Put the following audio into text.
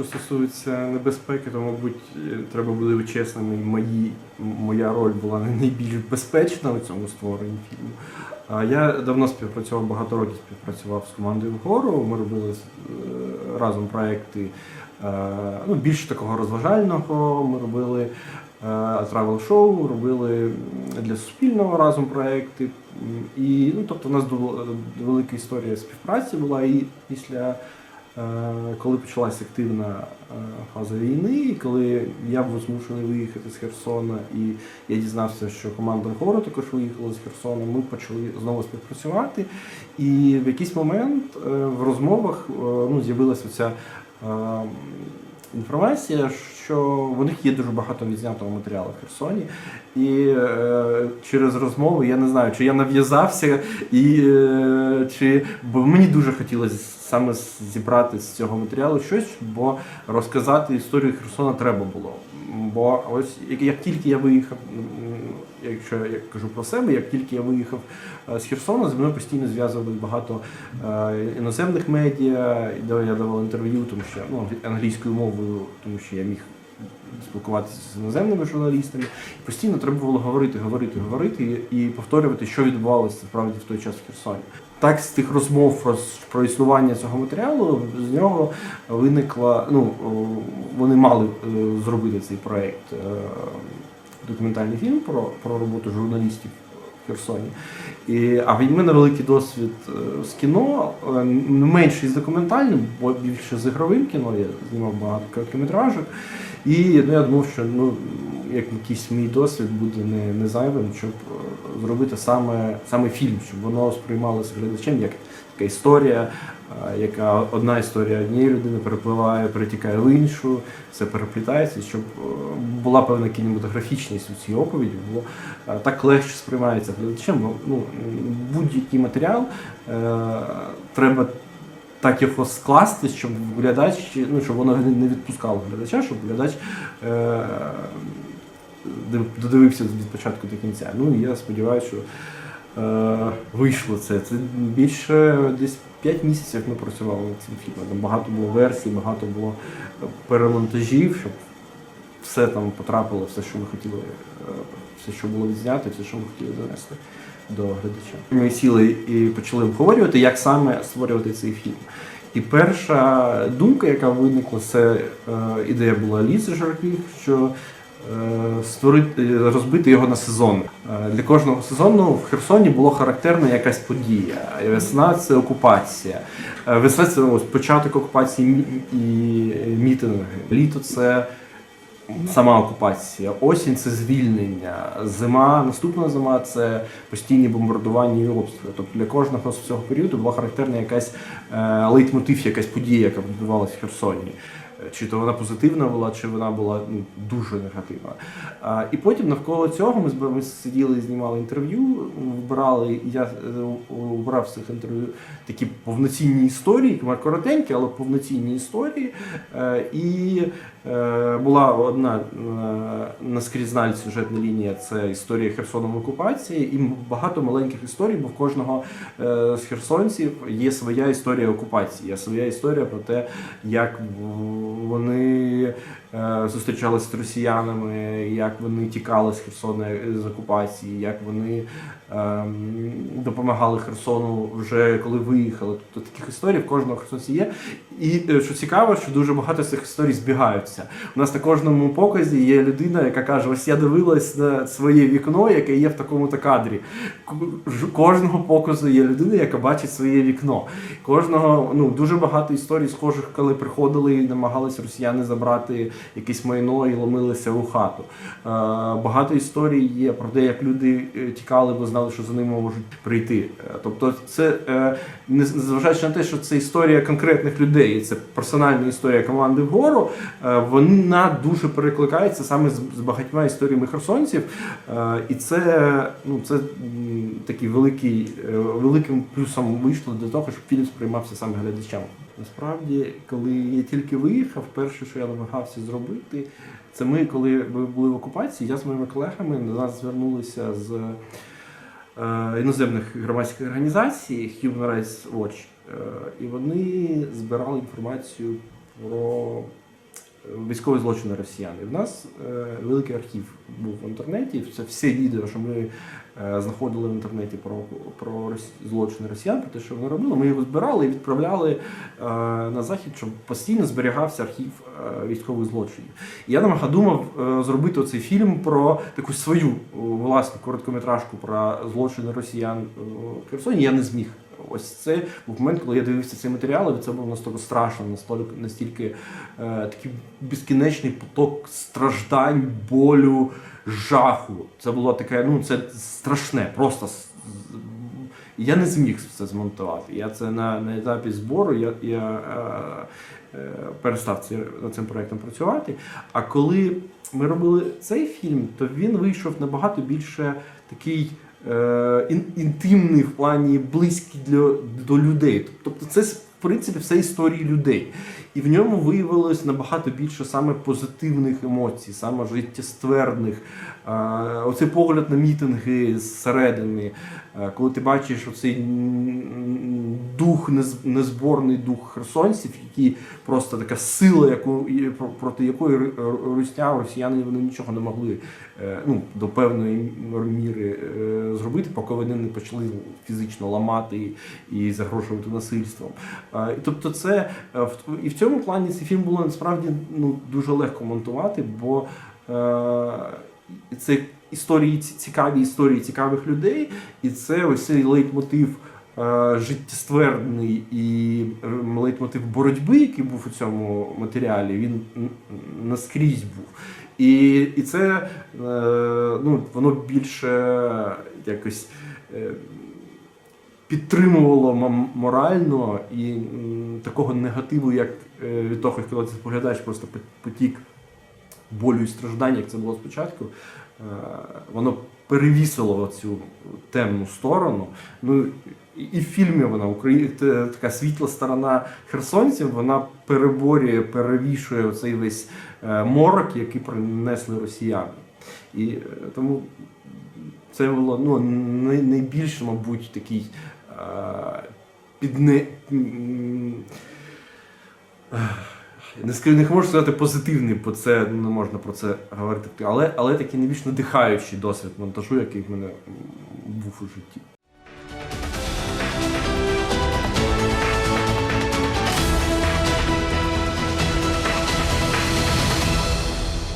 що стосується небезпеки, то, мабуть, е, треба бути чесними. Мої, моя роль була не найбільш безпечна у цьому створенні фільму. Я давно співпрацював, багато років співпрацював з командою вгору. Ми робили е, разом проекти е, ну, більш такого розважального. Ми робили тревел-шоу, робили для Суспільного разом проекти. І, ну, тобто, у нас велика історія співпраці була і після. Е, коли почалася активна е, фаза війни, коли я був змушений виїхати з Херсона, і я дізнався, що команда Гору також виїхала з Херсона, ми почали знову співпрацювати. І в якийсь момент е, в розмовах ну, з'явилася ця інформація, що в них є дуже багато відзнятого матеріалу в Херсоні. І е, через розмову я не знаю, чи я нав'язався, і е, чи бо мені дуже хотілося саме зібрати з цього матеріалу щось, бо розказати історію Херсона треба було. Бо ось як, тільки я виїхав, якщо я кажу про себе, як тільки я виїхав е, з Херсона, зі мною постійно зв'язували багато е, іноземних медіа, де я давав інтерв'ю, тому що ну, англійською мовою, тому що я міг спілкуватися з іноземними журналістами. І постійно треба було говорити, говорити, говорити і, і повторювати, що відбувалося справді в той час в Херсоні. Так, з тих розмов про, про існування цього матеріалу з нього виникла. Ну вони мали е, зробити цей проект, документальний фільм про, про роботу журналістів в Херсоні. І, а в мене великий досвід е, з кіно, не менший з документальним, бо більше з ігровим кіно. Я знімав багато короткометражок. І ну, я думав, що ну, як якийсь мій досвід буде не, не зайвим, щоб е, зробити саме, саме фільм, щоб воно сприймалося глядачем як така історія, яка одна історія однієї людини перепливає, перетікає в іншу, все переплітається, щоб е, була певна кінематографічність у цій оповіді, було е, так легше сприймається глядачем. Ну, будь-який матеріал е, треба так його скласти, щоб глядач, ну, щоб воно не відпускало глядача, щоб глядач е, додивився від початку до кінця. Ну і я сподіваюся, що вийшло це. Це більше десь 5 місяців ми працювали над цим фільмом. Там багато було версій, багато було перемонтажів, щоб все там потрапило, все, що ми хотіли, е, все, що було відзнято, все, що ми хотіли донести до глядача. Ми сіли і почали обговорювати, як саме створювати цей фільм. І перша думка, яка виникла, це е, ідея була Лізи Жарких, що е, створити, розбити його на сезон. Е, для кожного сезону в Херсоні було характерна якась подія. Весна це окупація. Е, Весна це ось початок окупації і мітинги. Літо це сама окупація, осінь це звільнення, зима, наступна зима це постійні бомбардування і обстріли. Тобто для кожного з цього періоду була характерна якась е, лейтмотив, якась подія, яка відбувалася в Херсоні. Е, Чи то вона позитивна була, чи вона була ну, дуже негативна. А, і потім навколо цього ми, зб- ми сиділи і знімали інтерв'ю, вбирали, я е, вбрав з цих інтерв'ю такі повноцінні історії, коротенькі, але повноцінні історії. Е, і е, була одна е, наскрізна сюжетна лінія це історія Херсоном окупації, і багато маленьких історій, бо в кожного е, з херсонців є своя історія окупації, є своя історія про те, як вони е, зустрічалися з росіянами, як вони тікали з Херсона е, з окупації, як вони ем, допомагали Херсону вже коли виїхали. Тобто таких історій в кожного херсонці є. І е, що цікаво, що дуже багато цих історій збігаються. У нас на кожному показі є людина, яка каже: ось я дивилась на своє вікно, яке є в такому-то кадрі. Кожного показу є людина, яка бачить своє вікно. Кожного ну дуже багато історій, схожих, коли приходили і намагалися росіяни забрати якесь майно і ломилися у хату. Е, багато історій є про те, як люди е, тікали, бо знали, що за ними можуть прийти. Е, Тобто, це не- незважаючи на те, що це історія конкретних людей, це персональна історія команди вгору, вона дуже перекликається саме з, багатьма історіями херсонців. І це, ну, це такий великий, великим плюсом вийшло для того, щоб фільм сприймався саме глядачами. Насправді, коли я тільки виїхав, перше, що я намагався зробити, це ми, коли були в окупації, я з моїми колегами до нас звернулися з е, іноземних громадських організацій Human Rights Watch, е, і вони збирали інформацію про військові злочини росіян. І в нас е, великий архів був в інтернеті. Це всі відео, що ми е, знаходили в інтернеті про, про злочини росіян, про те, що вони робили. Ми його збирали і відправляли е, на захід, щоб постійно зберігався архів військових злочинів. І я намага думав зробити оцей фільм про таку свою власну короткометражку про злочини росіян в Херсоні. Я не зміг. Ось це був момент, коли я дивився цей матеріал, і це було настільки страшно, настільки, настільки е, такий безкінечний поток страждань, болю, жаху. Це було таке, ну це страшне, просто. Я не зміг це змонтувати. Я це на, на етапі збору я, я е, е, перестав ці, над цим проєктом працювати. А коли ми робили цей фільм, то він вийшов набагато більше такий ін, інтимний в плані близький для, до людей. Тобто це в принципі все історії людей. І в ньому виявилось набагато більше саме позитивних емоцій, саме життєстверних. Е, Оцей погляд на мітинги зсередини, е, коли ти бачиш оцей дух, незборний дух херсонців, які просто така сила, яку, проти якої русня, росіяни вони нічого не могли е, ну, до певної міри зробити, поки вони не почали фізично ламати і загрожувати насильством. Тобто, це в цьому плані цей фільм було насправді ну, дуже легко монтувати, бо е, це історії цікаві історії цікавих людей, і це ось цей лейтмотив. е, Життєстверний і лейтмотив боротьби, який був у цьому матеріалі, він наскрізь був. І, і це е, ну, воно більше якось е, підтримувало морально і такого негативу, як е, від того, коли ти споглядаєш просто потік болю і страждань, як це було спочатку, е, воно перевісило цю темну сторону. Ну, і в фільмі вона Украї... те- така світла сторона херсонців, вона переборює, перевішує цей весь е, морок, який принесли росіяни. І тому це було ну, найбільш, мабуть, такий підне. е, Не, скажу- не можу сказати позитивний, бо це ну, не можна про це говорити, але, але такий найбільш надихаючий досвід монтажу, який в мене був у житті.